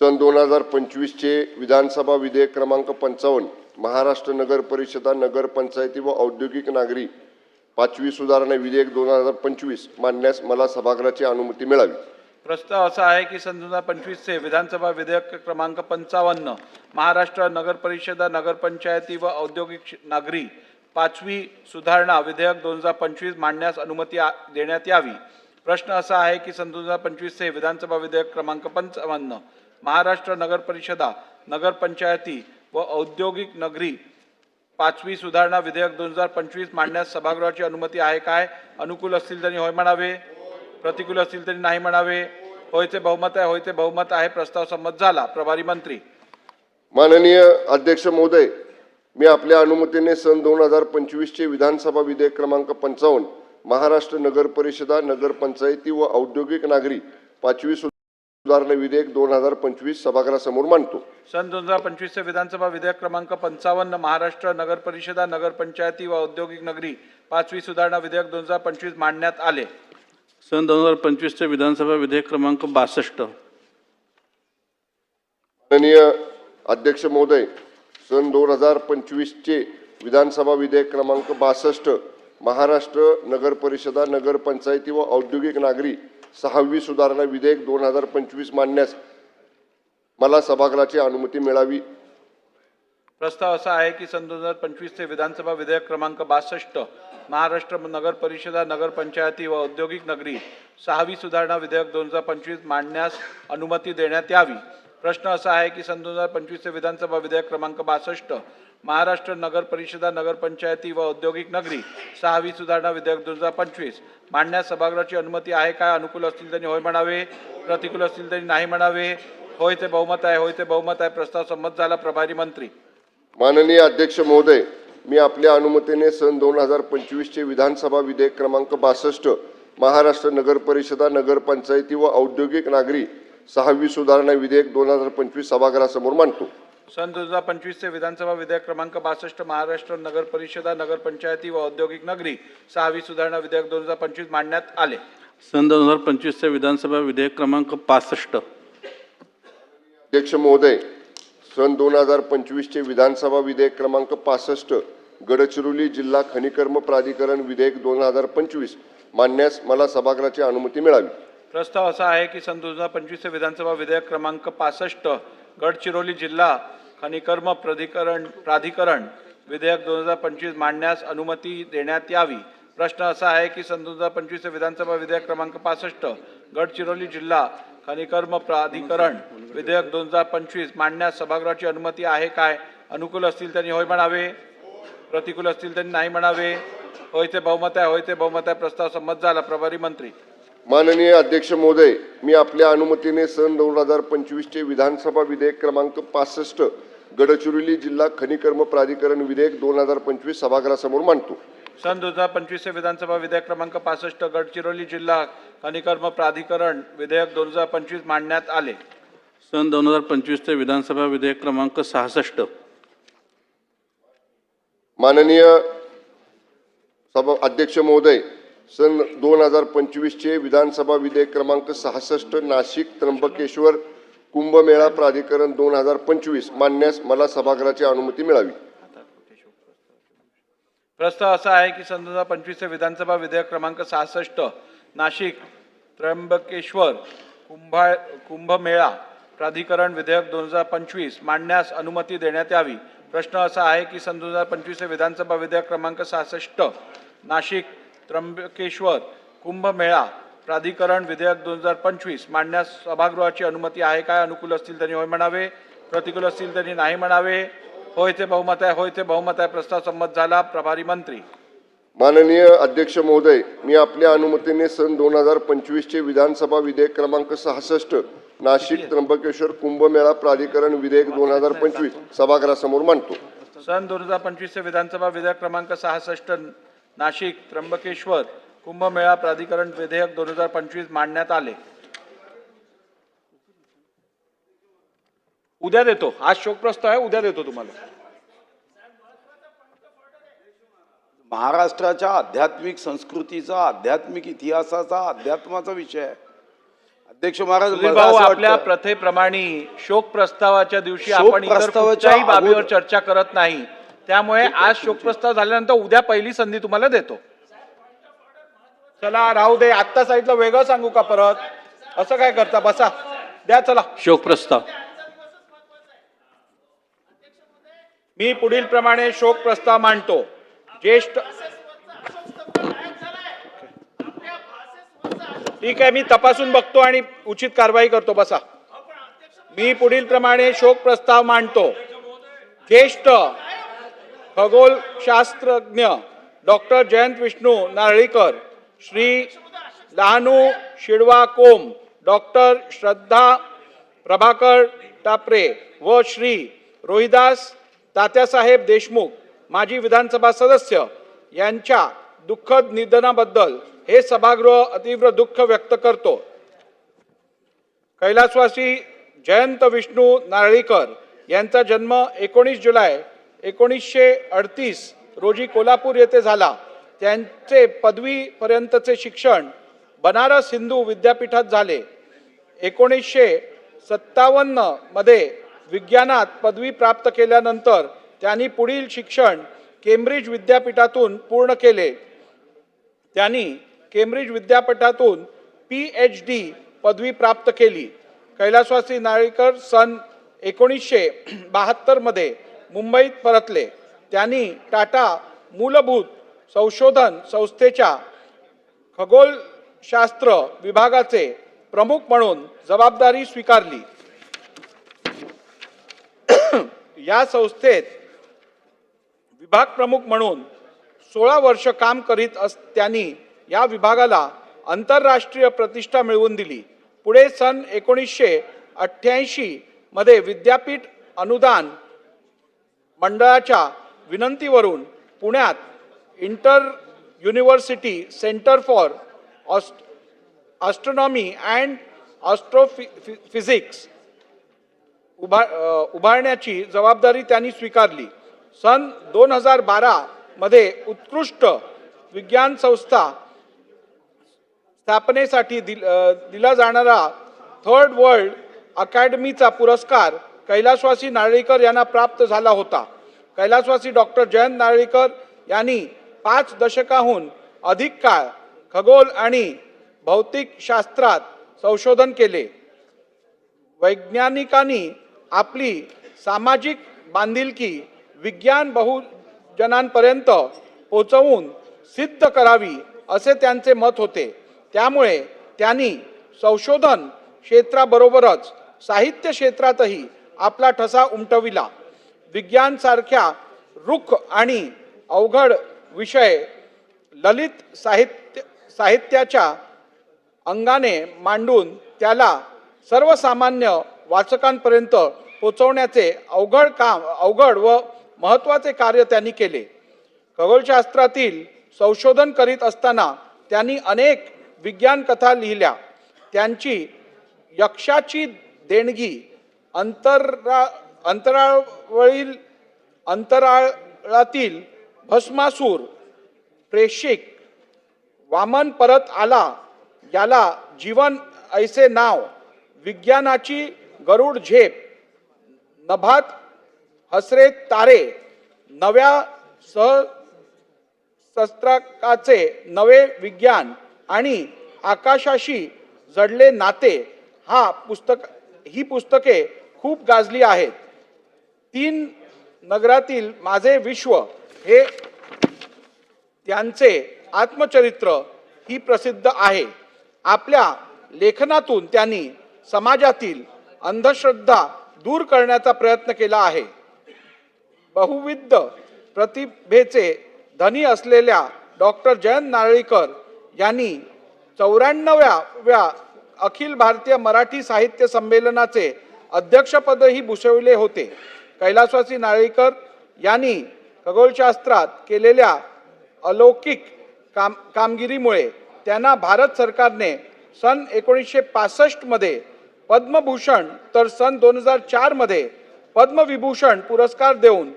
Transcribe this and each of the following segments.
सन दोन हजार पंचवीसचे विधानसभा विधेयक क्रमांक पंचावन्न महाराष्ट्र नगर परिषदा व औद्योगिक नागरी पाचवी सुधारणा विधेयक दोन हजार पंचवीस मांडण्यास मला सभागृहाची अनुमती मिळावी. प्रस्ताव असा आहे की सन दोन हजार पंचवीसचे विधानसभा विधेयक क्रमांक पंचावन्न महाराष्ट्र नगर परिषदा नगरपंचायती व औद्योगिक नागरी पाचवी सुधारणा विधेयक दोन हजार पंचवीस मांडण्यास अनुमती देण्यात यावी. प्रश्न असा आहे की सन दोन हजार पंचवीसचे विधानसभा विधेयक क्रमांक पंचावन्न महाराष्ट्र नगर परिषदा नगरपंचायती व औद्योगिक नगरी पाचवी सुधारणा विधेयक दोन हजार पंचवीस मांडण्यास सभागृहाची अनुमती आहे काय? अनुकूल असतील तरी होय म्हणावे. प्रतिकूल असतील तरी नाही म्हणावे. होयचे बहुमत आहे होयचे बहुमत आहे प्रस्ताव संमत झाला. प्रभारी मंत्री. माननीय अध्यक्ष महोदय मी आपल्या अनुमतीने सन दोन हजार पंचवीसचे विधानसभा विधेयक क्रमांक पंचावन्न महाराष्ट्र नगर परिषदा नगरपंचायती व औद्योगिक नागरी पाचवी सुधारणा विधेयक दोन हजार पंचवीस सभागृहासमोर मांडतो. सन दोन हजार पंचवीसचे विधानसभा विधेयक क्रमांक पंचावन्न महाराष्ट्र नगर परिषदा नगरपंचायती व औद्योगिक नगरी पाचवी सुधारणा विधेयक दोन हजार पंचवीस मांडण्यात आले. सन दोन हजार पंचवीसचे विधानसभा विधेयक क्रमांक बासष्ट. माननीय अध्यक्ष महोदय सन दोन हजार पंचवीसचे विधानसभा विधेयक क्रमांक बासष्ट महाराष्ट्र नगर परिषदा नगरपंचायती व औद्योगिक नागरी सहावी सुधारणा विधेयक दोन हजार पंचवीस मांडण्यास मला सभागृहाची अनुमती मिळावी. प्रस्ताव असा आहे की सन दोन हजार पंचवीसचे विधानसभा विधेयक क्रमांक बासष्ट महाराष्ट्र नगर परिषदा नगरपंचायती व औद्योगिक नगरी सहावी सुधारणा विधेयक दोन हजार पंचवीस मांडण्यास अनुमती देण्यात यावी. प्रश्न असा आहे की सन दोन हजार पंचवीसचे विधानसभा विधेयक क्रमांक बासष्ट महाराष्ट्र नगर परिषदा नगरपंचायती व औद्योगिक नगरी सहावी सुधारणा विधेयक दोन हजार पंचवीस. मांडण्यास सभागृहाची अनुमती आहे काय? अनुकूल असतील तरी होय म्हणावे? प्रतिकूल असतील तरी नाही म्हणावे? होय ते बहुमत आहे होय ते बहुमत आहे. प्रस्ताव संमत झाला. प्रभारी मंत्री. माननीय अध्यक्ष महोदय मी आपल्या अनुमतीने सन दोन हजार पंचवीसचे विधानसभा विधेयक क्रमांक बासष्ट महाराष्ट्र नगर परिषदा नगरपंचायती व औद्योगिक नागरी सहावी सुधारणा विधेयक दोन हजार पंचवीस सभागृहासमोर मांडतो. सन दोन हजार पंचवीसचे विधानसभा विधेयक क्रमांक बासष्ट महाराष्ट्र नगर परिषदा नगरपंचायती व औद्योगिक नगरी सहावी सुधारणा विधेयक दोन हजार पंचवीस मांडण्यात आले. सन दोन हजार पंचवीसचे विधानसभा विधेयक क्रमांक पासष्ट अध्यक्ष महोदय सन दोन हजार पंचवीसचे विधानसभा विधेयक क्रमांक पासष्ट गडचिरोली जिल्हा खनिकर्म प्राधिकरण विधेयक दोन हजार पंचवीस मांडण्यास मला सभागृहाची अनुमती मिळावी. प्रस्ताव असा आहे की सन दोन हजार पंचवीसचे विधानसभा विधेयक क्रमांक पासष्ट गडचिरोली जिल्हा खनिकर्म प्राधिकरण प्राधिकरण विधेयक दोन हजार पंचवीस मांडण्यास अनुमती देण्यात यावी. प्रश्न असा आहे की सन दोन हजार पंचवीसचे विधानसभा विधेयक क्रमांक पासष्ट गडचिरोली जिल्हा खनिकर्म प्राधिकरण विधेयक दोन हजार पंचवीस मांडण्यास सभागृहाची अनुमती आहे काय? अनुकूल असतील त्यांनी होय म्हणावे. प्रतिकूल असतील त्यांनी नाही म्हणावे. होय ते बहुमत आहे होय ते बहुमत आहे. प्रस्ताव संमत झाला. प्रभारी मंत्री. माननीय अध्यक्ष महोदय मी आपल्या अनुमतीने सन दोन हजार पंचवीसचे विधानसभा विधेयक क्रमांक पासष्ट गडचिरोली जिल्हा खनिकर्म प्राधिकरण विधेयक दोन हजार पंचवीस सभागृहासमोर मांडतो. सन दोन हजार पंचवीसचे विधानसभा विधेयक क्रमांक पासष्ट गडचिरोली जिल्हा खनिकर्म प्राधिकरण विधेयक दोन हजार पंचवीस मांडण्यात आले. सन दोन हजार पंचवीसचे विधानसभा विधेयक क्रमांक सहासष्ट. माननीय सभा अध्यक्ष महोदय सन दोन हजार पंचवीसचे विधानसभा विधेयक क्रमांक सहासष्ट नाशिक त्र्यंबकेश्वर कुंभमेळा प्राधिकरण दोन हजार पंचवीस मानण्यास मला सभागृहाची अनुमती मिळावी. प्रस्ताव असा आहे की सन दोन हजार पंचवीसचे विधानसभा विधेयक क्रमांक सहासष्ट नाशिक त्र्यंबकेश्वर कुंभा कुंभमेळा प्राधिकरण विधेयक दोन हजार पंचवीस मांडण्यास अनुमती देण्यात यावी. प्रश्न असा आहे की सन दोन हजार पंचवीसचे विधानसभा विधेयक क्रमांक सहासष्ट नाशिक त्र्यंबकेश्वर कुंभमेळा प्राधिकरण विधेयक दोन हजार पंचवीस मांडण्यास सभागृहाची अनुमती आहे काय? अनुकूल असतील त्यांनी होय म्हणावे. प्रतिकूल असतील त्यांनी नाही म्हणावे. होय ते बहुमत आहे होय ते बहुमत आहे. प्रस्ताव संमत झाला प्रभारी मंत्री. माननीय अध्यक्ष महोदय मी आपल्या अनुमतीने सन दोन हजार पंचवीसचे विधानसभा विधेयक क्रमांक सहासष्ट नाशिक त्र्यंबकेश्वर कुंभमेळा प्राधिकरण विधेयक दोन हजार पंचवीस सभागृहासमोर मांडतो. सन दोन हजार पंचवीसचे विधानसभा विधेयक क्रमांक सहासष्ट नाशिक त्र्यंबकेश्वर कुंभमेळा प्राधिकरण विधेयक दोन हजार पंचवीस मांडण्यात आले. उद्या देतो. आज शोकप्रस्ताव आहे उद्या देतो तुम्हाला. महाराष्ट्राच्या आध्यात्मिक संस्कृतीचा आध्यात्मिक इतिहासाचा अध्यात्माचा विषय आहे. अध्यक्ष महाराज आपल्या प्रथेप्रमाणे शोक प्रस्तावाच्या दिवशी आपण बाबीवर चर्चा करत नाही. त्यामुळे आज शोक प्रस्ताव झाल्यानंतर उद्या पहिली संधी तुम्हाला देतो. चला राहू दे आत्ता साईडला वेगळं सांगू का परत? असं काय करता? बसा. द्या चला. शोक प्रस्ताव. मी पुढील प्रमाणे शोक प्रस्ताव मांडतो. ज्येष्ठ ठीक आहे मी तपासून बघतो आणि उचित कारवाई करतो. बसा. मी पुढील प्रमाणे शोक प्रस्ताव मांडतो. ज्येष्ठ खगोलशास्त्रज्ञ डॉक्टर जयंत विष्णू नारळीकर. श्री लहानू शिडवा कोम डॉक्टर श्रद्धा प्रभाकर टापरे व श्री रोहिदास तात्यासाहेब देशमुख माजी विधानसभा सदस्य यांच्या दुःखद निधनाबद्दल हे सभागृह अतीव्र दुःख व्यक्त करतो. कैलासवासी जयंत विष्णू नारळीकर यांचा जन्म एकोणीस जुलै एकोणीसशे अडतीस रोजी कोल्हापूर येथे झाला. त्यांचे पदवीपर्यंतचे शिक्षण बनारस हिंदू विद्यापीठात झाले. एकोणीसशे सत्तावन्नमध्ये विज्ञानात पदवी प्राप्त केल्यानंतर त्यांनी पुढील शिक्षण केम्ब्रिज विद्यापीठातून पूर्ण केले. त्यांनी केम्ब्रिज विद्यापीठातून पी एच डी पदवी प्राप्त केली. कैलासवासी नारळीकर सन एकोणीसशे बहात्तरमध्ये मुंबईत परतले. त्यांनी टाटा मूलभूत संशोधन संस्थेच्या खगोलशास्त्र विभागाचे प्रमुख म्हणून जबाबदारी स्वीकारली. या संस्थेत विभाग प्रमुख म्हणून सोळा वर्ष काम करीत अस त्यांनी या विभागाला आंतरराष्ट्रीय प्रतिष्ठा मिळवून दिली. पुढे सन एकोणीसशे अठ्ठ्याऐंशी मध्ये विद्यापीठ अनुदान मंडळाच्या विनंतीवरून पुण्यात इंटर युनिव्हर्सिटी सेंटर फॉर ऑस्ट ऑस्ट्रॉनॉमी अँड ऑस्ट्रोफिजिक्स उभा उभारण्याची जबाबदारी त्यांनी स्वीकारली. सन दोन हजार बारामध्ये उत्कृष्ट विज्ञान संस्था स्थापनेसाठी दिल दिला जाणारा थर्ड वर्ल्ड अकॅडमीचा पुरस्कार कैलासवासी नारळीकर यांना प्राप्त झाला होता. कैलासवासी डॉक्टर जयंत नारळीकर यांनी पाच दशकाहून अधिक काळ खगोल आणि भौतिकशास्त्रात संशोधन केले. वैज्ञानिकांनी आपली सामाजिक बांधिलकी विज्ञान बहुजनांपर्यंत पोचवून सिद्ध करावी असे त्यांचे मत होते. त्यामुळे त्यांनी संशोधन क्षेत्राबरोबरच साहित्य क्षेत्रातही आपला ठसा उमटविला. विज्ञानसारख्या रुख आणि अवघड विषय ललित साहित्य साहित्याच्या अंगाने मांडून त्याला सर्वसामान्य वाचकांपर्यंत पोचवण्याचे अवघड काम अवघड व महत्त्वाचे कार्य त्यांनी केले. खगोलशास्त्रातील संशोधन करीत असताना त्यांनी अनेक विज्ञान कथा लिहिल्या. त्यांची यक्षाची देणगी अंतरा अंतराळवरील अंतराळातील भस्मासूर प्रेषिक वामन परत आला याला जीवन ऐसे नाव विज्ञानाची गरुड झेप नभात हसरे तारे नव्या सह शस्त्रकाचे नवे विज्ञान आणि आकाशाशी जडले नाते हा पुस्तक ही पुस्तके खूप गाजली आहेत. तीन नगरातील माझे विश्व हे त्यांचे आत्मचरित्र ही प्रसिद्ध आहे. आपल्या लेखनातून त्यांनी समाजातील अंधश्रद्धा दूर करण्याचा प्रयत्न केला आहे. बहुविध प्रतिभेचे धनी असलेल्या डॉक्टर जयंत नारळीकर यांनी चौऱ्याण्णव्या अखिल भारतीय मराठी साहित्य संमेलनाचे अध्यक्षपदही भूषविले होते. कैलासवासी नारळीकर यांनी खगोलशास्त्रात केलेल्या अलौकिक काम कामगिरीमुळे त्यांना भारत सरकारने सन एकोणीसशे पासष्टमध्ये पद्मभूषण तर सन दोन हजार चारमध्ये पद्मविभूषण पुरस्कार देऊन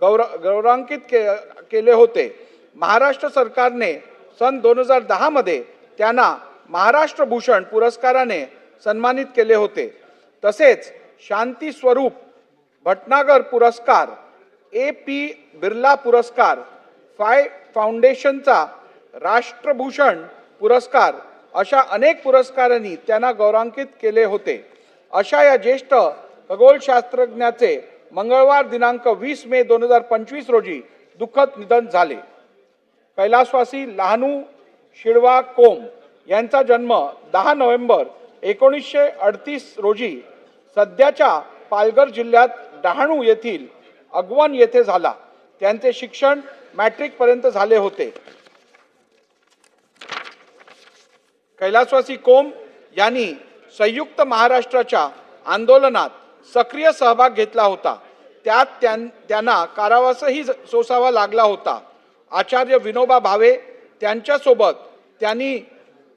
गौर गौरवांकित के केले होते. महाराष्ट्र सरकारने सन दोन हजार दहामध्ये त्यांना महाराष्ट्र भूषण पुरस्काराने सन्मानित केले होते. तसेच शांती स्वरूप भटनागर पुरस्कार ए पी बिर्ला पुरस्कार फाय फाउंडेशनचा राष्ट्रभूषण पुरस्कार अशा अनेक पुरस्कारांनी त्यांना गौरवांकित केले होते. अशा या ज्येष्ठ खगोलशास्त्रज्ञाचे मंगळवार दिनांक वीस मे दोन हजार पंचवीस रोजी दुःखद निधन झाले. कैलासवासी लहानू शिडवा कोम यांचा जन्म दहा नोव्हेंबर एकोणीसशे अडतीस रोजी सध्याच्या पालघर जिल्ह्यात डहाणू येथील अगवन येथे झाला. त्यांचे शिक्षण मॅट्रिकपर्यंत झाले होते. कैलासवासी कोम यांनी संयुक्त महाराष्ट्राच्या आंदोलनात सक्रिय सहभाग घेतला होता. त्यात त्यां- त्यांना कारावासही सोसावा लागला होता. आचार्य विनोबा भावे त्यांच्यासोबत त्यांनी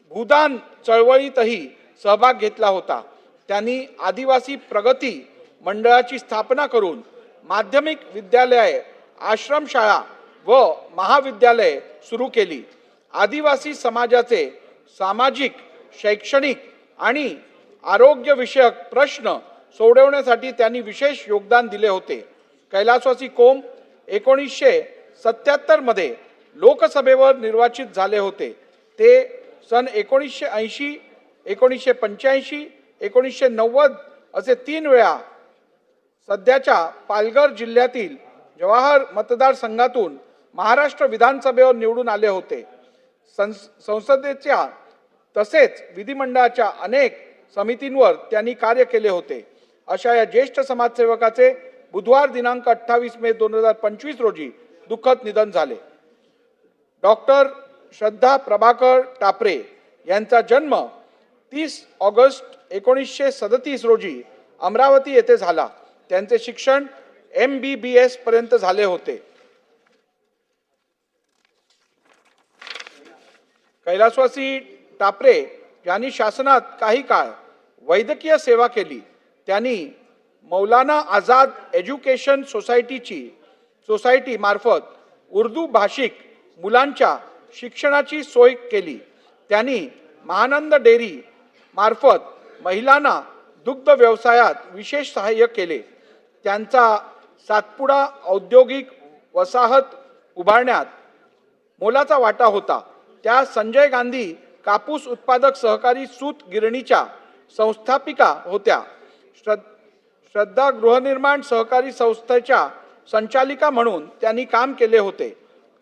भूदान चळवळीतही सहभाग घेतला होता. त्यांनी आदिवासी प्रगती मंडळाची स्थापना करून माध्यमिक विद्यालय आश्रमशाळा व महाविद्यालये सुरू केली. आदिवासी समाजाचे सामाजिक शैक्षणिक आणि आरोग्यविषयक प्रश्न सोडवण्यासाठी त्यांनी विशेष योगदान दिले होते. कैलासवासी कोम एकोणीसशे सत्याहत्तरमध्ये लोकसभेवर निर्वाचित झाले होते. ते सन एकोणीसशे ऐंशी एकोणीसशे पंच्याऐंशी एकोणीसशे नव्वद असे तीन वेळा सध्याच्या पालघर जिल्ह्यातील जवाहर मतदारसंघातून महाराष्ट्र विधानसभेवर निवडून आले होते. संस संसदेच्या तसेच विधिमंडळाच्या अनेक समितींवर त्यांनी कार्य केले होते. अशा या ज्येष्ठ समाजसेवकाचे बुधवार दिनांक अठ्ठावीस मे दोन हजार पंचवीस रोजी दुःखद निधन झाले. डॉक्टर श्रद्धा प्रभाकर टापरे यांचा जन्म तीस ऑगस्ट एकोणीसशे सदतीस रोजी अमरावती येथे झाला. त्यांचे शिक्षण एम बी बी एस पर्यंत झाले होते. कैलासवासी टापरे यांनी शासनात काही काळ वैद्यकीय सेवा केली. त्यांनी मौलाना आझाद एज्युकेशन सोसायटीची सोसायटी मार्फत उर्दू भाषिक मुलांच्या शिक्षणाची सोय केली. त्यांनी महानंद डेअरी मार्फत महिलांना दुग्ध व्यवसायात विशेष सहाय्य केले. त्यांचा सातपुडा औद्योगिक वसाहत उभारण्यात मोलाचा वाटा होता. त्या संजय गांधी कापूस उत्पादक सहकारी सूत गिरणीच्या संस्थापिका होत्या. श्रद्ध श्रद्धा गृहनिर्माण सहकारी संस्थेच्या संचालिका म्हणून त्यांनी काम केले होते.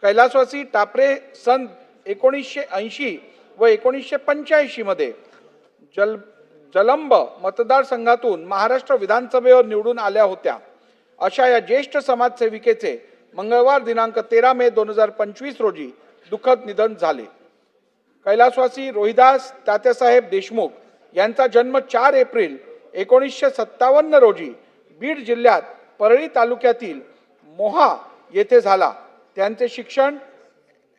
कैलासवासी टापरे सन एकोणीसशे ऐंशी व एकोणीसशे पंच्याऐंशीमध्ये जल जलंब मतदारसंघातून महाराष्ट्र विधानसभेवर निवडून आल्या होत्या. अशा या ज्येष्ठ समाजसेविकेचे मंगळवार दिनांक तेरा मे दोन हजार पंचवीस रोजी दुःखद निधन झाले. कैलासवासी रोहिदास तात्यासाहेब देशमुख यांचा जन्म चार एप्रिल एकोणीसशे सत्तावन्न रोजी बीड जिल्ह्यात परळी तालुक्यातील मोहा येथे झाला. त्यांचे शिक्षण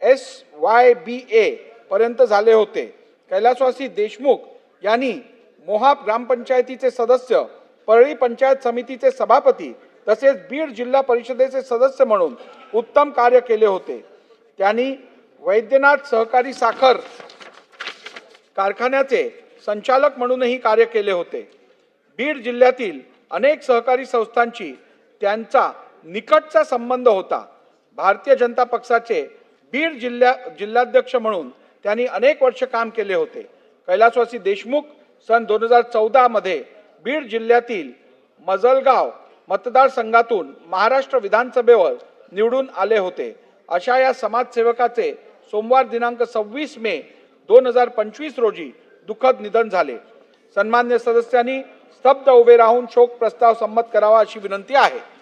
एस वाय बी ए पर्यंत झाले होते. कैलासवासी देशमुख यांनी मोहा ग्रामपंचायतीचे सदस्य परळी पंचायत समितीचे सभापती तसेच बीड जिल्हा परिषदेचे सदस्य म्हणून उत्तम कार्य केले होते. त्यांनी वैद्यनाथ सहकारी साखर कारखान्याचे संचालक म्हणूनही कार्य केले होते. बीड जिल्ह्यातील अनेक सहकारी संस्थांची त्यांचा निकटचा संबंध होता. भारतीय जनता पक्षाचे बीड जिल्ह्या जिल्हाध्यक्ष म्हणून त्यांनी अनेक वर्ष काम केले होते. कैलासवासी देशमुख सन दोन हजार चौदामध्ये बीड जिल्ह्यातील मजलगाव मतदारसंघातून महाराष्ट्र विधानसभेवर निवडून आले होते. अशा या समाजसेवकाचे सोमवार दिनांक सव्वीस मे दोन हजार पंचवीस रोजी दुःखद निधन झाले. सन्मान्य सदस्यांनी स्तब्ध उभे राहून शोक प्रस्ताव संमत करावा अशी विनंती आहे.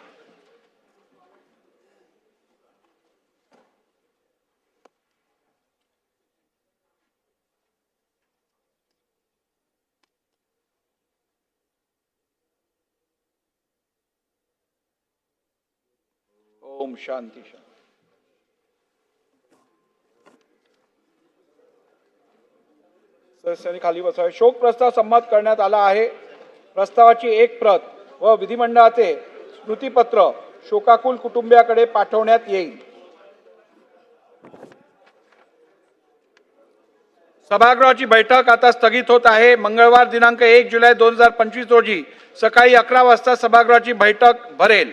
शांती. शांती सदस्यांनी खाली बसावे. शोक प्रस्ताव संमत करण्यात आला आहे. प्रस्तावाची एक प्रत व विधिमंडळाचे स्मृतीपत्र शोकाकुल कुटुंबियाकडे पाठवण्यात येईल. सभागृहाची बैठक आता स्थगित होत आहे. मंगळवार दिनांक एक जुलै दोन हजार पंचवीस रोजी सकाळी अकरा वाजता सभागृहाची बैठक भरेल.